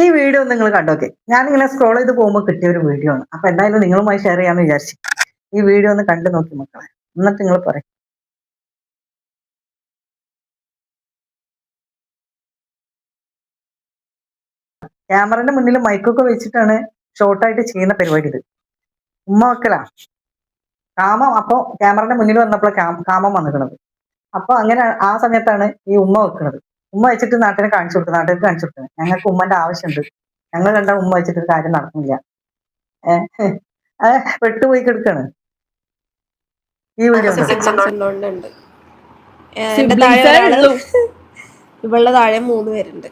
ഈ വീഡിയോ നിങ്ങൾ കണ്ടോക്കെ. ഞാനിങ്ങനെ സ്ക്രോൾ ചെയ്ത് പോകുമ്പോൾ കിട്ടിയ ഒരു വീഡിയോ ആണ്. അപ്പൊ എന്തായാലും നിങ്ങളുമായി ഷെയർ ചെയ്യാമെന്ന് വിചാരിച്ചു. ഈ വീഡിയോ ഒന്ന് കണ്ടു നോക്കി മക്കളെ. എന്നിട്ട് നിങ്ങൾ പറയും. ക്യാമറന്റെ മുന്നിൽ മൈക്കൊക്കെ വെച്ചിട്ടാണ് ഷോർട്ടായിട്ട് ചെയ്യുന്ന പരിപാടി ഇത്. ഉമ്മ വെക്കലാ കാമം അപ്പൊ ക്യാമറന്റെ മുന്നിൽ വന്നപ്പോൾ കാമം വന്നിക്കണത്. അപ്പൊ അങ്ങനെ ആ സമയത്താണ് ഈ ഉമ്മ വെക്കുന്നത് ഉമ്മ വെച്ചിട്ട് നാട്ടിനെ കാണിച്ചു കൊടുക്കും നാട്ടിൽ കാണിച്ചു കൊടുക്കുന്നത് ഞങ്ങൾക്ക് ഉമ്മന്റെ ആവശ്യമുണ്ട്. ഞങ്ങൾ കണ്ട ഉമ്മ വെച്ചിട്ട് ഒരു കാര്യം നടക്കുന്നില്ല ഏഹ് പെട്ടുപോയി കിടക്കാണ്. ഈ വീഡിയോ ഇവളുടെ താഴെ മൂന്ന് പേരുണ്ട്.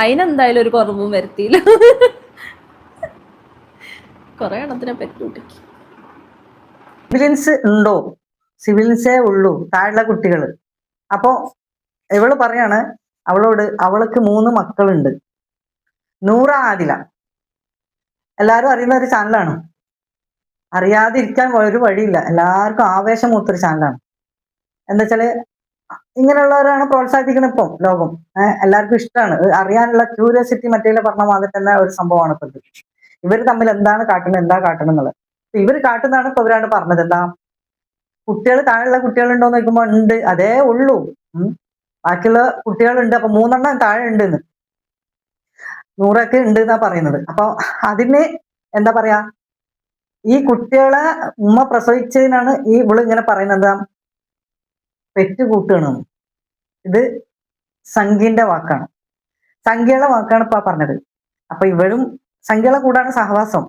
അതിനെന്തായാലും ഒരു കുറവും വരുത്തിയില്ല. കൊറേ എണ്ണത്തിനെ പറ്റൂട്ടിക്ക് സിവിലിയൻസ് ഉണ്ടോ? സിവിലിയൻസേ ഉള്ളൂ. താഴെയുള്ള കുട്ടികൾ അപ്പോ ഇവൾ പറയാണ് അവളോട് അവൾക്ക് മൂന്ന് മക്കളുണ്ട്. നൂറ ആദില. എല്ലാരും അറിയുന്ന ഒരു ചാനലാണ്. അറിയാതിരിക്കാൻ ഒരു വഴിയില്ല. എല്ലാവർക്കും ആവേശം മൂത്തൊരു ചാനലാണ്. എന്താ വെച്ചാൽ ഇങ്ങനെയുള്ളവരാണ് പ്രോത്സാഹിപ്പിക്കുന്നത് ഇപ്പം ലോകം. എല്ലാവർക്കും ഇഷ്ടമാണ്. അറിയാനുള്ള ക്യൂരിയോസിറ്റി മറ്റേ പറഞ്ഞ മാതിരി തന്നെ ഒരു സംഭവമാണ് ഇപ്പൊ ഇവർ തമ്മിൽ എന്താണ് കാട്ടുന്നത് എന്താ കാട്ടണം എന്നുള്ളത്. ഇവർ കാട്ടുന്നതാണ് ഇപ്പൊ ഇവരാണ് പറഞ്ഞത്. എന്താ? കുട്ടികൾ താഴെയുള്ള കുട്ടികളുണ്ടോ എന്ന് നോക്കുമ്പോ ഉണ്ട്. അതേ ഉള്ളൂ. ബാക്കിയുള്ള കുട്ടികളുണ്ട്. അപ്പൊ മൂന്നെണ്ണം താഴെ ഉണ്ട് എന്ന് നൂറൊക്കെ ഉണ്ട് എന്നാ പറയുന്നത്. അപ്പൊ അതിന് എന്താ പറയാ? ഈ കുട്ടികളെ ഉമ്മ പ്രസവിച്ചതിനാണ് ഈ ഇവൾ ഇങ്ങനെ പറയുന്നത്. പെറ്റ് കൂട്ടുകയാണ്. ഇത് സംഖ്യന്റെ വാക്കാണ്. സംഖ്യയുടെ വാക്കാണ് ഇപ്പൊ പറഞ്ഞത്. അപ്പൊ ഇവരും സംഖ്യകളെ കൂടാണ് സഹവാസം.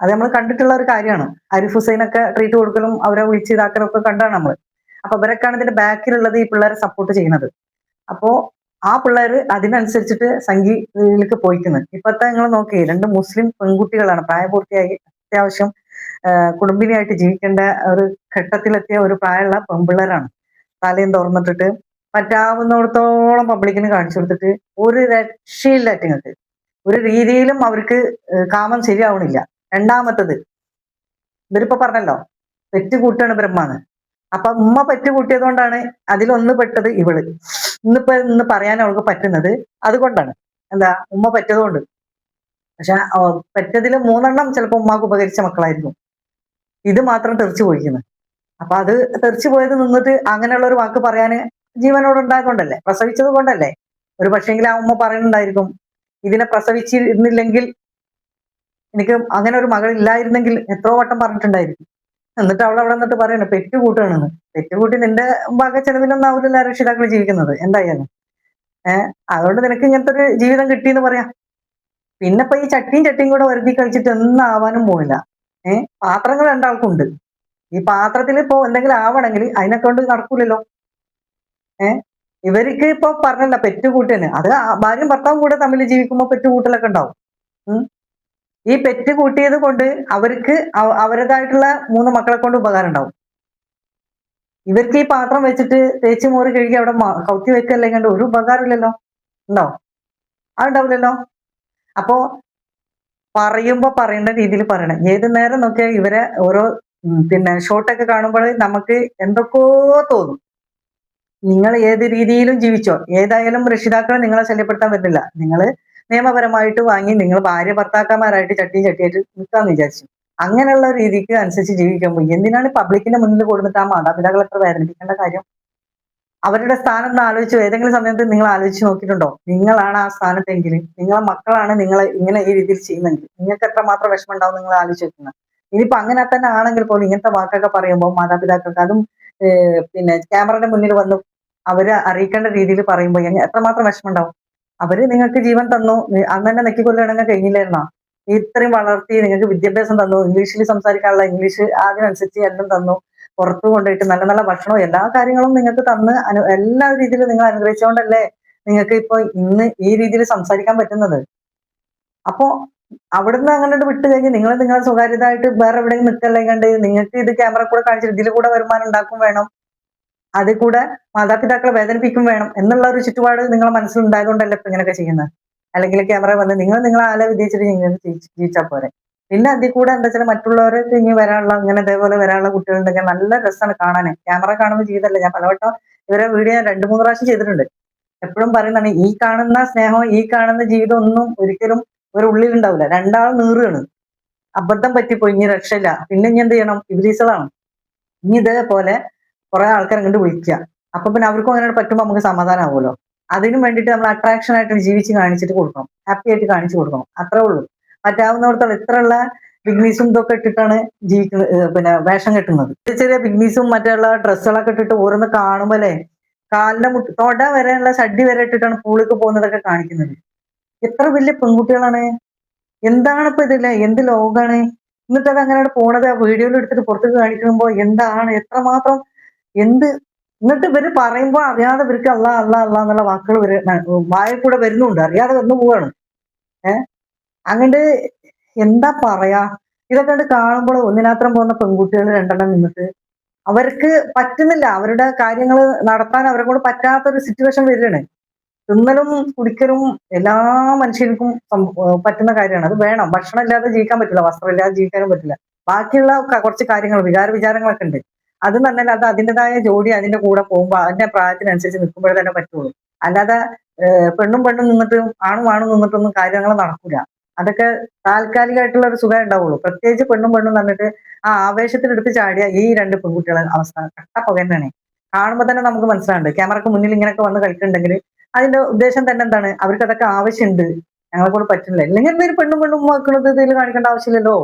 അത് നമ്മൾ കണ്ടിട്ടുള്ള ഒരു കാര്യമാണ്. ആരിഫ് ഹുസൈനൊക്കെ ട്രീറ്റ് കൊടുക്കലും അവരെ വിളിച്ച് ഇതാക്കലും ഒക്കെ കണ്ടാണ് നമ്മൾ അപ്പൊ ഇവരൊക്കെയാണ് ഇതിന്റെ ബാക്കിലുള്ളത് ഈ പിള്ളേരെ സപ്പോർട്ട് ചെയ്യുന്നത്. അപ്പോ ആ പിള്ളേർ അതിനനുസരിച്ചിട്ട് സംഗീതത്തിലേക്ക് പോയിക്കുന്നത് ഇപ്പത്തെ നിങ്ങൾ നോക്കി രണ്ട് മുസ്ലിം പെൺകുട്ടികളാണ് പ്രായപൂർത്തിയായി അത്യാവശ്യം കുടുംബിനിയായിട്ട് ജീവിക്കേണ്ട ഒരു ഘട്ടത്തിലെത്തിയ ഒരു പ്രായമുള്ള പെൺപിള്ളേരാണ്. തലയും തുറന്നിട്ടിട്ട് പറ്റാവുന്നിടത്തോളം പബ്ലിക്കിന് കാണിച്ചു കൊടുത്തിട്ട് ഒരു രക്ഷയില്ല നിങ്ങൾക്ക് ഒരു രീതിയിലും അവർക്ക് കാമം ശരിയാവണില്ല. രണ്ടാമത്തത് ഇവരിപ്പോ പറഞ്ഞല്ലോ തെറ്റ് കൂട്ടാണ് ബ്രഹ്മാന്ന്. അപ്പൊ ഉമ്മ പെറ്റ് കൂട്ടിയത് കൊണ്ടാണ് അതിലൊന്ന് പെട്ടത് ഇവൾ. ഇന്നിപ്പോ ഇന്ന് പറയാൻ അവൾക്ക് പറ്റുന്നത് അതുകൊണ്ടാണ്. എന്താ ഉമ്മ പറ്റതുകൊണ്ട്. പക്ഷെ പെറ്റതിൽ മൂന്നെണ്ണം ചിലപ്പോൾ ഉമ്മാക്ക് ഉപകരിച്ച മക്കളായിരുന്നു. ഇത് മാത്രം തെറിച്ചു പോയിരിക്കുന്നത് അപ്പൊ അത് തെറിച്ചു പോയത് നിന്നിട്ട് അങ്ങനെയുള്ള ഒരു വാക്ക് പറയാന് ജീവനോട് ഉണ്ടായതുകൊണ്ടല്ലേ? പ്രസവിച്ചത് കൊണ്ടല്ലേ? ഒരു പക്ഷേങ്കിൽ ആ ഉമ്മ പറയുന്നുണ്ടായിരിക്കും ഇതിനെ പ്രസവിച്ചിരുന്നില്ലെങ്കിൽ എനിക്ക് അങ്ങനെ ഒരു മകൾ ഇല്ലായിരുന്നെങ്കിൽ എത്രയോ വട്ടം പറഞ്ഞിട്ടുണ്ടായിരിക്കും. എന്നിട്ട് അവൾ അവിടെ നിന്നിട്ട് പറയണ പെറ്റ് കൂട്ടുകയാണെന്ന്. പെറ്റ് കൂട്ടി നിന്റെ ഭാഗ ചെലവിലൊന്നും ആവില്ല രക്ഷിതാക്കൾ ജീവിക്കുന്നത്. എന്തായാലും. ഏഹ് അതുകൊണ്ട് നിനക്ക് ഇങ്ങനത്തെ ഒരു ജീവിതം കിട്ടി എന്ന് പറയാം. പിന്നെ ഇപ്പൊ ഈ ചട്ടിയും ചട്ടിയും കൂടെ വരുതി കഴിച്ചിട്ട് എന്നാവാനും പോയില്ല ഏഹ് പാത്രങ്ങൾ രണ്ടാൾക്കുണ്ട്. ഈ പാത്രത്തിൽ ഇപ്പോ എന്തെങ്കിലും ആവണമെങ്കിൽ അതിനെ കൊണ്ട് നടക്കൂലല്ലോ. ഏഹ് ഇവർക്ക് ഇപ്പൊ പറഞ്ഞല്ല പെറ്റുകൂട്ടന് അത് ഭാര്യയും ഭർത്താവും കൂടെ തമ്മിൽ ജീവിക്കുമ്പോൾ പെറ്റുകൂട്ടലൊക്കെ ഉണ്ടാവും. ഈ പെറ്റ് കൂട്ടിയത് കൊണ്ട് അവർക്ക് അവരതായിട്ടുള്ള മൂന്ന് മക്കളെ കൊണ്ട് ഉപകാരം ഉണ്ടാവും. ഇവർക്ക് ഈ പാത്രം വെച്ചിട്ട് തേച്ച് മോറി കഴുകി അവിടെ കൗത്തി വെക്കല്ലേ കണ്ട് ഒരു ഉപകാരം ഇല്ലല്ലോ. ഉണ്ടോ? അതുണ്ടാവില്ലല്ലോ. അപ്പോ പറയുമ്പോ പറയേണ്ട രീതിയിൽ പറയണം. ഏത് നേരം നോക്കിയാൽ ഇവരെ ഓരോ പിന്നെ ഷോട്ടൊക്കെ കാണുമ്പോൾ നമുക്ക് എന്തൊക്കെയോ തോന്നും. നിങ്ങൾ ഏത് രീതിയിലും ജീവിച്ചോ? ഏതായാലും രക്ഷിതാക്കളെ നിങ്ങളെ ശല്യപ്പെടുത്താൻ പറ്റില്ല. നിങ്ങൾ നിയമപരമായിട്ട് വാങ്ങി നിങ്ങൾ ഭാര്യ ഭർത്താക്കന്മാരായിട്ട് ചട്ടിയും ചട്ടിയായിട്ട് നിൽക്കാന്ന് വിചാരിച്ചു. അങ്ങനെയുള്ള രീതിക്ക് അനുസരിച്ച് ജീവിക്കുമ്പോൾ എന്തിനാണ് പബ്ലിക്കിന്റെ മുന്നിൽ കൊടുത്തിട്ട് ആ മാതാപിതാക്കളെ എത്ര വേദനിപ്പിക്കേണ്ട കാര്യം? അവരുടെ സ്ഥാനം ഒന്ന് ആലോചിച്ചു ഏതെങ്കിലും സമയത്ത് നിങ്ങൾ ആലോചിച്ച് നോക്കിയിട്ടുണ്ടോ? നിങ്ങളാണ് ആ സ്ഥാനത്തെങ്കിൽ നിങ്ങളെ മക്കളാണ് നിങ്ങളെ ഇങ്ങനെ ഈ രീതിയിൽ ചെയ്യുന്നെങ്കിൽ നിങ്ങൾക്ക് എത്രമാത്രം വിഷമം ഉണ്ടാവും നിങ്ങൾ ആലോചിച്ച് വെക്കുന്നത് ഇനിയിപ്പോ അങ്ങനെ തന്നെ ആണെങ്കിൽ പോലും ഇങ്ങനത്തെ വാക്കൊക്കെ പറയുമ്പോൾ മാതാപിതാക്കൾക്ക് അതും പിന്നെ ക്യാമറയുടെ മുന്നിൽ വന്നു അവരെ അറിയിക്കേണ്ട രീതിയിൽ പറയുമ്പോൾ എത്രമാത്രം വിഷമം ഉണ്ടാവും അവർ നിങ്ങൾക്ക് ജീവൻ തന്നു. അന്ന് തന്നെ നെക്കിക്കൊല്ലണമെങ്കിൽ കഴിഞ്ഞില്ലായിരുന്നോ ഇത്രയും വളർത്തി നിങ്ങൾക്ക് വിദ്യാഭ്യാസം തന്നു. ഇംഗ്ലീഷിൽ സംസാരിക്കാനുള്ള ഇംഗ്ലീഷ് അതിനനുസരിച്ച് എല്ലാം തന്നു. പുറത്തു കൊണ്ടുപോയിട്ട് നല്ല നല്ല ഭക്ഷണവും എല്ലാ കാര്യങ്ങളും നിങ്ങൾക്ക് തന്ന് അനു എല്ലാ രീതിയിലും നിങ്ങൾ അനുഗ്രഹിച്ചുകൊണ്ടല്ലേ നിങ്ങൾക്ക് ഇപ്പൊ ഇന്ന് ഈ രീതിയിൽ സംസാരിക്കാൻ പറ്റുന്നത്? അപ്പോ അവിടുന്ന് അങ്ങനെ വിട്ടു കഴിഞ്ഞ് നിങ്ങൾ നിങ്ങളെ സ്വകാര്യതായിട്ട് വേറെ എവിടെയെങ്കിലും നിൽക്കല്ലേ കണ്ട് നിങ്ങൾക്ക് ഇത് ക്യാമറ കൂടെ കാണിച്ചിട്ട് ഇതിൽ കൂടെ വരുമാനം ഉണ്ടാക്കും വേണം. അതിൽ കൂടെ മാതാപിതാക്കളെ വേദനിപ്പിക്കും വേണം എന്നുള്ള ഒരു ചുറ്റുപാട് നിങ്ങളെ മനസ്സിലുണ്ടായതുകൊണ്ടല്ലേ ഇപ്പൊ ഇങ്ങനെയൊക്കെ ചെയ്യുന്നത്? അല്ലെങ്കിൽ ക്യാമറ വന്ന് നിങ്ങൾ നിങ്ങളെ ആല വിധിച്ചിട്ട് നിങ്ങൾ ജീവിച്ചാൽ പോരെ. പിന്നെ അതിൽ കൂടെ എന്താ വെച്ചാൽ മറ്റുള്ളവർക്ക് ഇനി വരാനുള്ള ഇങ്ങനെ ഇതേപോലെ വരാനുള്ള കുട്ടികളുണ്ടെങ്കിൽ നല്ല രസമാണ് കാണാൻ ക്യാമറ കാണുമ്പോൾ ചെയ്തല്ല ഞാൻ പലവട്ടം ഇവരെ വീഡിയോ ഞാൻ രണ്ടു മൂന്ന് പ്രാവശ്യം ചെയ്തിട്ടുണ്ട്. എപ്പോഴും പറയുന്നതാണ് ഈ കാണുന്ന സ്നേഹം ഈ കാണുന്ന ജീവിതം ഒന്നും ഒരിക്കലും ഒരു ഉള്ളിലുണ്ടാവില്ല. രണ്ടാൾ നീറുകയാണ്. അബദ്ധം പറ്റിപ്പോയി ഇനി രക്ഷയില്ല. പിന്നെ ഇനി എന്ത് ചെയ്യണം? ഇബ്ലീസുകളാണ് ഇനി ഇതേപോലെ കുറെ ആൾക്കാർ അങ്ങോട്ട് വിളിക്കുക അപ്പൊ പിന്നെ അവർക്കും അങ്ങനെ പറ്റുമ്പോൾ നമുക്ക് സമാധാനമാവുമല്ലോ അതിനും വേണ്ടിയിട്ട് നമ്മൾ അട്രാക്ഷൻ ആയിട്ട് ജീവിച്ച് കാണിച്ചിട്ട് കൊടുക്കണം. ഹാപ്പി ആയിട്ട് കാണിച്ചു കൊടുക്കണം. അത്രേ ഉള്ളൂ. പറ്റാവുന്നിടത്തോളം ഇത്രയുള്ള ബിഗ്നീസും ഇതൊക്കെ ഇട്ടിട്ടാണ് ജീവിക്കുന്നത് പിന്നെ വേഷം കെട്ടുന്നത്. ചെറിയ ബിഗ്നീസും മറ്റുള്ള ഡ്രസ്സുകളൊക്കെ ഇട്ടിട്ട് ഓരോന്ന് കാണുമ്പോലേ കാലിന്റെ മുട്ട് തൊട വരെയുള്ള ഷഡ്ഡി വരെ ഇട്ടിട്ടാണ് പൂളിക്ക് പോകുന്നതൊക്കെ കാണിക്കുന്നത്. എത്ര വലിയ പെൺകുട്ടികളാണ്. എന്താണ് ഇപ്പൊ ഇതില്ല എന്ത് ലോകാണ്? എന്നിട്ട് അത് അങ്ങനെ പോണത് ആ വീഡിയോയിൽ എടുത്തിട്ട് പുറത്തേക്ക് കാണിക്കുമ്പോൾ എന്താണ്? എത്രമാത്രം എന്ത്? എന്നിട്ട് ഇവർ പറയുമ്പോ അറിയാതെ ഇവർക്ക് അല്ല അല്ല അല്ല എന്നുള്ള വാക്കുകൾ ഇവർ വായ കൂടെ വരുന്നുണ്ട്. അറിയാതെ വന്നു പോവാണ്. ഏഹ് അങ്ങോട്ട് എന്താ പറയാ? ഇതൊക്കെ കണ്ട് കാണുമ്പോൾ ഒന്നിനാത്രം പോകുന്ന പെൺകുട്ടികൾ രണ്ടെണ്ണം നിന്നിട്ട് അവർക്ക് പറ്റുന്നില്ല. അവരുടെ കാര്യങ്ങൾ നടത്താൻ അവരെ കൊണ്ട് പറ്റാത്തൊരു സിറ്റുവേഷൻ വരികയാണ്. തിന്നലും കുടിക്കലും എല്ലാ മനുഷ്യർക്കും പറ്റുന്ന കാര്യമാണ്. അത് വേണം. ഭക്ഷണം ഇല്ലാതെ ജീവിക്കാൻ പറ്റില്ല. വസ്ത്രം ഇല്ലാതെ ജീവിക്കാനും പറ്റില്ല. ബാക്കിയുള്ള കുറച്ച് കാര്യങ്ങൾ വികാര വിചാരങ്ങളൊക്കെ ഉണ്ട്. അത് പറഞ്ഞാൽ അത് അതിന്റെതായ ജോഡി അതിന്റെ കൂടെ പോകുമ്പോൾ അതിന്റെ പ്രായത്തിനനുസരിച്ച് നിൽക്കുമ്പോഴേ തന്നെ പറ്റുള്ളൂ. അല്ലാതെ പെണ്ണും പെണ്ണും നിന്നിട്ടും ആണും ആണും നിന്നിട്ടൊന്നും കാര്യങ്ങൾ നടക്കൂല. അതൊക്കെ താൽക്കാലികമായിട്ടുള്ള ഒരു സുഖം ഉണ്ടാവുള്ളൂ. പ്രത്യേകിച്ച് പെണ്ണും പെണ്ണും പറഞ്ഞിട്ട് ആ ആവേശത്തിലെടുത്ത് ചാടിയ ഈ രണ്ട് പെൺകുട്ടികളെ അവസ്ഥ കട്ട പുക തന്നെയാണ്. കാണുമ്പോൾ തന്നെ നമുക്ക് മനസ്സിലാണ്ട് ക്യാമറക്ക് മുന്നിൽ ഇങ്ങനെയൊക്കെ വന്ന് കളിക്കുന്നുണ്ടെങ്കിൽ അതിന്റെ ഉദ്ദേശം തന്നെ എന്താണ്? അവർക്ക് അതൊക്കെ ആവശ്യമുണ്ട്. ഞങ്ങളെ കൂടെ പറ്റുന്നില്ല. ഇല്ലെങ്കിൽ എന്തെങ്കിലും പെണ്ണും പെണ്ണും വെക്കുന്നത് ഇതിൽ കാണിക്കേണ്ട ആവശ്യമില്ലല്ലോ.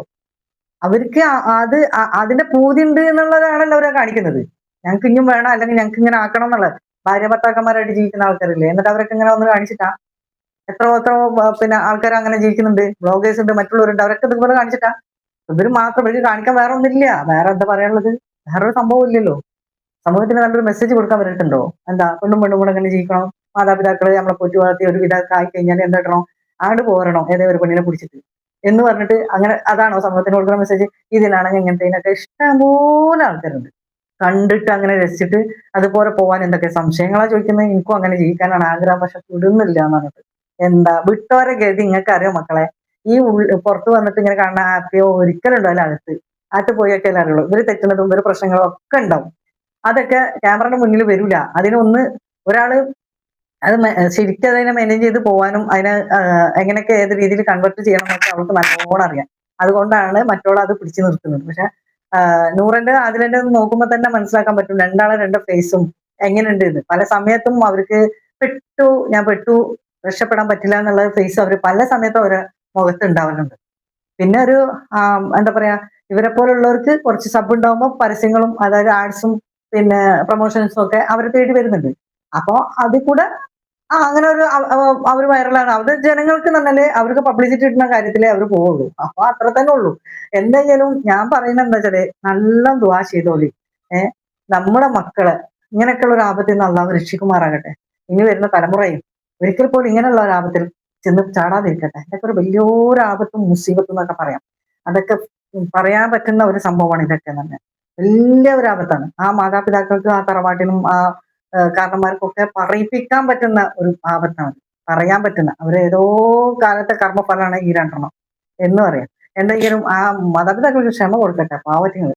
അവർക്ക് അത് അതിന്റെ പൂതി ഉണ്ട് എന്നുള്ളതാണല്ലോ അവരെ കാണിക്കുന്നത്. ഞങ്ങൾക്ക് ഇനിയും വേണം അല്ലെങ്കിൽ ഞങ്ങൾക്ക് ഇങ്ങനെ ആക്കണം എന്നുള്ളത്. ഭാര്യ ഭർത്താക്കന്മാരായിട്ട് ജീവിക്കുന്ന ആൾക്കാരില്ലേ? എന്നിട്ട് അവരൊക്കെ ഇങ്ങനെ ഒന്ന് കാണിച്ചിട്ടാ? എത്ര എത്ര പിന്നെ ആൾക്കാർ അങ്ങനെ ജീവിക്കുന്നുണ്ട്. ബ്ലോഗേഴ്സ് ഉണ്ട് മറ്റുള്ളവരുണ്ട്. അവരൊക്കെ ഇതുപോലെ കാണിച്ചിട്ടാ? ഇവർ മാത്രം ഇവർക്ക് കാണിക്കാൻ വേറെ ഒന്നുമില്ല. വേറെ എന്താ പറയാനുള്ളത്? വേറൊരു സംഭവം ഇല്ലല്ലോ. സമൂഹത്തിന് നല്ലൊരു മെസ്സേജ് കൊടുക്കാൻ വരട്ടുണ്ടോ എന്താ? പെണ്ണും പെണ്ണും കൂടെ അങ്ങനെ ജീവിക്കണം. മാതാപിതാക്കളെ നമ്മളെ പോറ്റി വളർത്തി ഒരു വിധമൊക്കെ ആയി കഴിഞ്ഞാൽ എന്താ ഇടണം? ആട് പോരണം. ഏതേ ഒരു പെണ്ണിനെ പിടിച്ചിട്ട്. എന്ന് പറഞ്ഞിട്ട് അങ്ങനെ അതാണോ സമൂഹത്തിന് കൊടുക്കുന്ന മെസ്സേജ് ഇതിനാണെങ്കിൽ ഇങ്ങനത്തെ ഇഷ്ടംപോലെ ആൾക്കാരുണ്ട്. കണ്ടിട്ട് അങ്ങനെ രസിച്ചിട്ട് അതുപോലെ പോവാൻ എന്തൊക്കെ സംശയങ്ങളാ ചോദിക്കുന്നത്? എനിക്കും അങ്ങനെ ജീവിക്കാനാണ് ആഗ്രഹം പക്ഷെ വിടുന്നില്ല എന്ന് പറഞ്ഞിട്ട്. എന്താ? വിട്ടവരെ ഗതി നിങ്ങൾക്ക് അറിയാം മക്കളെ? ഈ ഉള്ളി പുറത്ത് വന്നിട്ട് ഇങ്ങനെ കാണുന്ന ഹാപ്പിയോ ഒരിക്കലും അല്ല അകത്ത്. അകത്ത് പോയൊക്കെ അറിയുള്ളൂ. ഇവർ തെറ്റുന്നതും ഇവർ പ്രശ്നങ്ങളും ഒക്കെ ഉണ്ടാവും. അതൊക്കെ ക്യാമറയുടെ മുന്നിൽ വരില്ല അതിനൊന്ന് ഒരാൾ അത് ശരിക്കും അതിനെ മാനേജ് ചെയ്ത് പോകാനും അതിനെ എങ്ങനെയൊക്കെ ഏത് രീതിയിൽ കൺവെർട്ട് ചെയ്യണം എന്നൊക്കെ അവൾക്ക് നല്ലോണം അറിയാം. അതുകൊണ്ടാണ് മറ്റുള്ള അത് പിടിച്ചു നിർത്തുന്നത്. പക്ഷെ നൂറിന്റെ അതിലെ നോക്കുമ്പോൾ തന്നെ മനസ്സിലാക്കാൻ പറ്റും രണ്ടാളെ രണ്ട് ഫേസും എങ്ങനെയുണ്ട് ഇത് പല സമയത്തും അവർക്ക് പെട്ടു ഞാൻ പെട്ടു രക്ഷപ്പെടാൻ പറ്റില്ല എന്നുള്ള ഫേസ് അവർ പല സമയത്തും അവരെ മുഖത്ത് ഉണ്ടാവലുണ്ട്. പിന്നെ ഒരു എന്താ പറയാ ഇവരെ പോലുള്ളവർക്ക് കുറച്ച് സബ് ഉണ്ടാവുമ്പോൾ പരസ്യങ്ങളും അതായത് ആഡ്സും പിന്നെ പ്രൊമോഷൻസും ഒക്കെ അവരെ തേടി വരുന്നുണ്ട്. അപ്പോൾ അതിൽ കൂടെ ആ അങ്ങനെ ഒരു അവർ വൈറലാണ് അത് ജനങ്ങൾക്ക് തന്നെ അവർക്ക് പബ്ലിസിറ്റി കിട്ടുന്ന കാര്യത്തിലേ അവർ പോവുള്ളൂ. അപ്പൊ അത്ര തന്നെ ഉള്ളൂ. എന്തായാലും ഞാൻ പറയുന്നത് എന്താ വെച്ചാൽ നല്ല ദുവാ ചെയ്തോളി ഏഹ് നമ്മുടെ മക്കൾ ഇങ്ങനെയൊക്കെയുള്ള ഒരു ആപത്തിൽ നിന്ന് അള്ളാഹ് രക്ഷിക്കുമാറാകട്ടെ. ഇനി വരുന്ന തലമുറയും ഒരിക്കൽ പോലും ഇങ്ങനെയുള്ള ഒരു ആപത്തിൽ ചെന്ന് ചാടാതിരിക്കട്ടെ. ഇതൊക്കെ ഒരു വലിയൊരു ആപത്തും മുസീബത്തും എന്നൊക്കെ പറയാം. അതൊക്കെ പറയാൻ പറ്റുന്ന ഒരു സംഭവമാണ് ഇതൊക്കെ തന്നെ വലിയ ഒരു ആപത്താണ്. ആ മാതാപിതാക്കൾക്ക് ആ തറവാട്ടിനും ആ കാരണന്മാർക്കൊക്കെ പറയിപ്പിക്കാൻ പറ്റുന്ന ഒരു ആപത്താണ് പറയാൻ പറ്റുന്ന അവർ ഏതോ കാലത്തെ കർമ്മഫലമാണ് ഈ രണ്ടെണ്ണം എന്ന് പറയാം. എന്തെങ്കിലും ആ മാതാപിതാക്കൾക്ക് ക്ഷമ കൊടുക്കട്ടെ പാവറ്റിങ്ങൾ